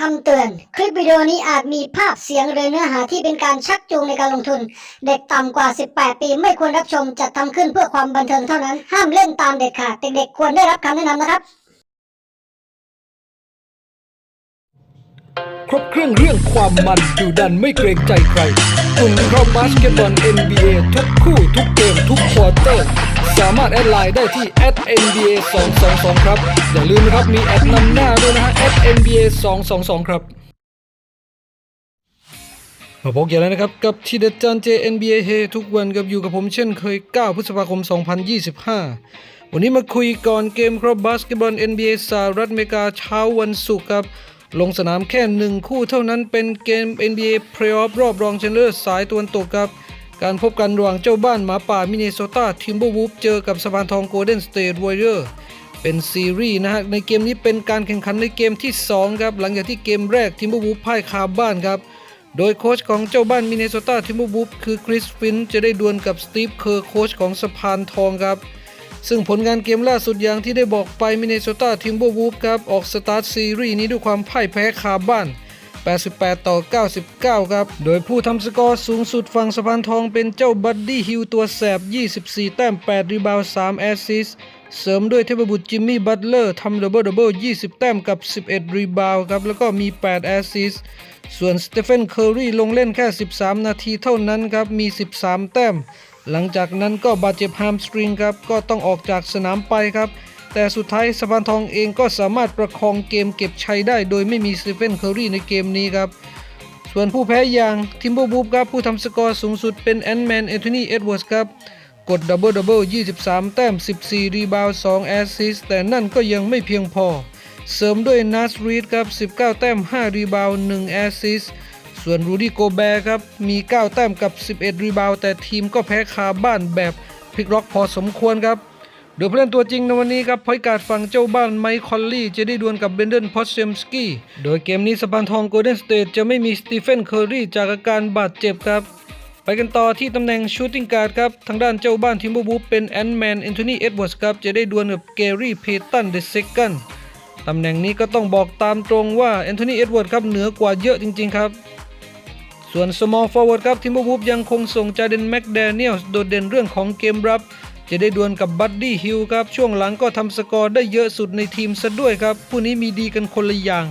คำเตือน คลิปวิดีโอนี้อาจมีภาพเสียงหรือเนื้อหาที่เป็นการชักจูงในการลงทุน เด็กต่ำกว่า 18 ปีไม่ควรรับชมจัดทำขึ้นเพื่อความบันเทิงเท่านั้น ห้ามเล่นตามเด็ดขาด เด็กๆควรได้รับคำแนะนำนะครับ ครบเครื่องเรื่องความมันดูดันไม่เกรงใจใครกลุ่มเคราบาสเกตบอล NBA ทุกคู่ทุกเกมทุกควอเตอร์ สามารถแอดไลน์ได้ที่ @nba 222ครับ อย่าลืมนะครับมีแอดนำหน้าด้วยนะฮะ @nba 222ครับ มาพบกันแล้วนะครับ กับทีเด็ดจานเจ NBA เฮทุกวันกับอยู่กับผมเช่นเคย 9 พฤษภาคม 2025 วันนี้มาคุยก่อนเกมครับบาสเกตบอล NBA สหรัฐอเมริกาเช้าวันศุกร์ครับลงสนามแค่หนึ่งคู่เท่านั้นเป็นเกม NBA Playoff รอบรองชนะเลิศสายตะวันตกครับ การพบกันระหว่างเจ้าบ้านหมาป่ามินนิโซตาทิมเบอร์วูฟเจอกับสะพานทองโกลเด้นสเตทวอริเออร์เป็นซีรีส์นะฮะในเกมนี้เป็นการแข่งขันในเกมที่ 2 ครับ หลังจากที่เกมแรกทิมเบอร์วูฟพ่ายคาบ้านครับ โดยโค้ชของเจ้าบ้านมินนิโซตาทิมเบอร์วูฟคือคริสฟินจะได้ดวลกับสตีฟเคอร์โค้ชของสะพานทองครับ ซึ่งผลงานเกมล่าสุดอย่างที่ได้บอกไปมินนิโซตาทิมเบอร์วูฟครับออกสตาร์ทซีรีส์นี้ด้วยความพ่ายแพ้คาบ้าน 88 ต่อ 99 ครับ โดยผู้ทำสกอร์สูงสุดฝั่งสะพานทองเป็นเจ้าบัดดี้ฮิวตัวแสบ 24 แต้ม 8 รีบาว3แอสซิสเสริมด้วยเทพบุตรจิมมี่บัตเลอร์ทำดับเบิลดับเบิล20 แต้มกับ 11 รีบาวครับ แล้วก็มี 8 แอสซิสส่วนสเตเฟนเคอร์รีลงเล่นแค่ 13 นาทีเท่านั้นครับ มี 13 แต้ม หลังจากนั้นก็บาดเจ็บฮามสตริงครับ ก็ต้องออกจากสนามไปครับ แต่สุดท้ายสะพานทองเองก็สามารถประคองเกมเก็บชัยได้ โดยไม่มีสตีเฟนเคอร์รีในเกมนี้ครับ ส่วนผู้แพ้อย่างทิมเบอร์บูฟครับผู้ทำสกอร์สูงสุดเป็นแอนด์แมนแอนโทนีเอ็ดเวิร์สครับกดดับเบิลดับเบิล23 แต้ม 14 รีบาวด์2แอสซิสต์แต่นั่นก็ยังไม่เพียงพอ เสริมด้วยนัสรีดครับ 19 แต้ม 5 รีบาวด์1แอสซิสต์ส่วนรูดี้โกแบร์ครับ มี 9 แต้มกับ 11 รีบาวด์แต่ทีมก็แพ้คาบ้านแบบพลิกล็อกพอสมควรครับ โดยผู้เล่นตัวจริงในวันนี้ครับพอยการ์ดฝั่งเจ้าบ้านไมค์คอลลี่จะได้ดวลกับเบนเดนพอสเซมสกี้โดยเกมนี้สปานทองโกลเด้นสเตทจะไม่มีสตีเฟนเคอร์รีจากอาการบาดเจ็บครับ ไปกันต่อที่ตำแหน่งชูตติ้งการ์ดครับ ทางด้านเจ้าบ้านทิมเบอร์บูเป็นแอนแมนแอนโทนีเอ็ดเวิร์สครับ จะได้ดวลกับเกรี่เพตันเดอะเซคันตำแหน่งนี้ก็ต้องบอกตามตรงว่าแอนโทนีเอ็ดเวิร์ดครับเหนือกว่าเยอะจริง ๆ ครับส่วน small forward ครับทิมเบอร์วูฟยังคงส่งจาเดนแม็กแดเนียลโดดเด่นเรื่องของเกมรับ จะได้ดวลกับบัดดี้ฮิลครับ ช่วงหลังก็ทำสกอร์ได้เยอะสุดในทีมซะด้วยครับ ผู้นี้มีดีกันคนละอย่าง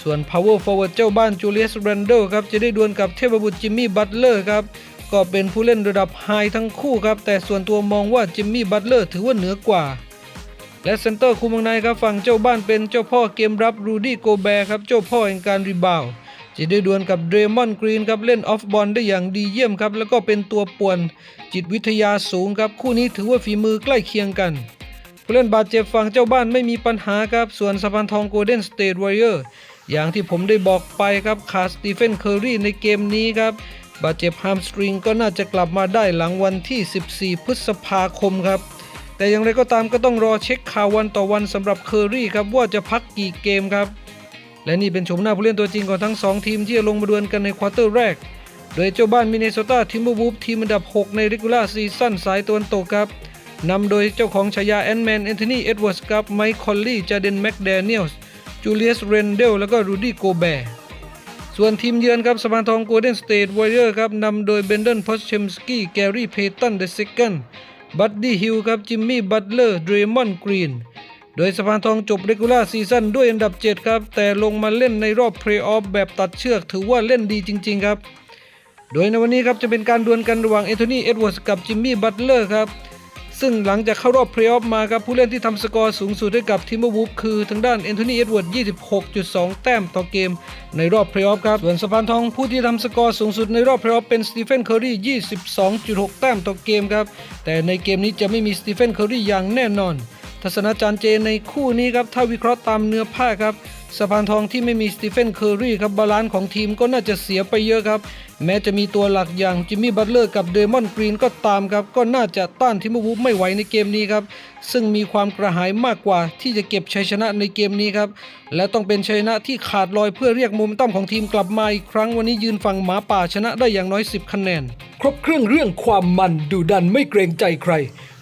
ส่วน power forward เจ้าบ้านจูเลียสแรนเดลครับ จะได้ดวลกับเทพบุตรจิมมี่บัตเลอร์ครับ ก็เป็นผู้เล่นระดับไฮทั้งคู่ครับ แต่ส่วนตัวมองว่าจิมมี่บัตเลอร์ถือว่าเหนือกว่า และเซนเตอร์คุมเมืองในครับฝั่งเจ้าบ้านเป็นเจ้าพ่อเกมรับรูดี้โกแบร์ครับเจ้าพ่อแห่งการรีบาวด์ จะได้ดวลกับเดรมอนกรีนครับเล่นออฟบอลได้อย่างดีเยี่ยมครับ แล้วก็เป็นตัวป่วน จิตวิทยาสูงครับ คู่นี้ถือว่าฝีมือใกล้เคียงกันผู้เล่นบาดเจ็บฝั่งเจ้าบ้านไม่มีปัญหาครับ ส่วนสะพานทองโกลเด้นสเตทวอริเออร์อย่างที่ผมได้บอกไปครับขาดสตีเฟนเคอร์รีในเกมนี้ครับ บาดเจ็บฮามสตริงก็น่าจะกลับมาได้หลังวันที่ 14 พฤษภาคมครับ แต่อย่างไรก็ตามก็ต้องรอเช็คข่าววันต่อวันสำหรับเคอรี่ครับว่าจะพักกี่เกมครับ และนี่เป็นชมหน้าผู้เล่นตัวจริงของทั้ง 2 ทีมที่จะลงมาดวลกันในควอเตอร์แรก โดยเจ้าบ้านมินนิโซตาทิมเบอร์วูฟทีมอันดับ 6 ในริกูล่าซีซั่นสายตะวันตกครับนำโดยเจ้าของฉายาแอนแมนแอนโทนีเอ็ดเวิร์สครับไมค์คอลลี่จาเดนแม็กแดเนียลส์จูเลียสเรนเดลแล้วก็รูดี้โกแบร์ส่วนทีมเยือนครับสปานทองโกลเด้นสเตทวอริเออร์ครับนำโดยเบนเดนพอสเชมสกี้แกรี่เพตันเดอะเซคันบัดดี้ฮิลครับจิมมี่บัตเลอร์เดรมอนกรีน โดยสปานทองจบเรกูล่าซีซั่นด้วยอันดับ 7 ครับ แต่ลงมาเล่นในรอบเพลย์ออฟแบบตัดเชือกถือว่าเล่นดีจริง ๆ ครับ โดยในวันนี้ครับจะเป็นการดวลกันระหว่างเอ t โทนีเอ็ดเวิร์สกับจิมมี่บัตเลอร์ครับ ซึ่งหลังจากเข้ารอบเพลย์ออฟมาครับ ผู้เล่นที่ทำสกอร์สูงสุดให้กับทีมบูฟคือทางด้านแอนโทนีเอ็ดเวิร์ด26.2 แต้มต่อเกมในรอบเพลย์ออฟครับ ส่วนสะพานทองผู้ที่ทำสกอร์สูงสุดในรอบเพลย์ออฟเป็นสตีเฟนเคอร์รี22.6 แต้มต่อเกมครับแต่ในเกมนี้จะไม่มีสตีเฟนเคอร์รีอย่างแน่นอน ทัศนาจารย์เจในคู่นี้ครับถ้าวิเคราะห์ตามเนื้อผ้าครับสะพานทองที่ไม่มีสตีเฟนเคอร์รีครับบาลานซ์ของทีมก็น่าจะเสียไปเยอะครับ แม้จะมีตัวหลักอย่างจิมมี่บัตเลอร์กับเดมอนกรีนก็ตามครับ ก็น่าจะต้านทิมเบอร์วูฟไม่ไหวในเกมนี้ครับ ซึ่งมีความกระหายมากกว่าที่จะเก็บชัยชนะในเกมนี้ครับ และต้องเป็นชัยชนะที่ขาดลอยเพื่อเรียกมเมนตัมของทีมกลับมาอีกครั้งวันนี้ยืนฝั่งหมาป่าชนะได้อย่างน้อย 10 คะแนน ครบเครื่องเรื่องความมันดูดันไม่เกรงใจใคร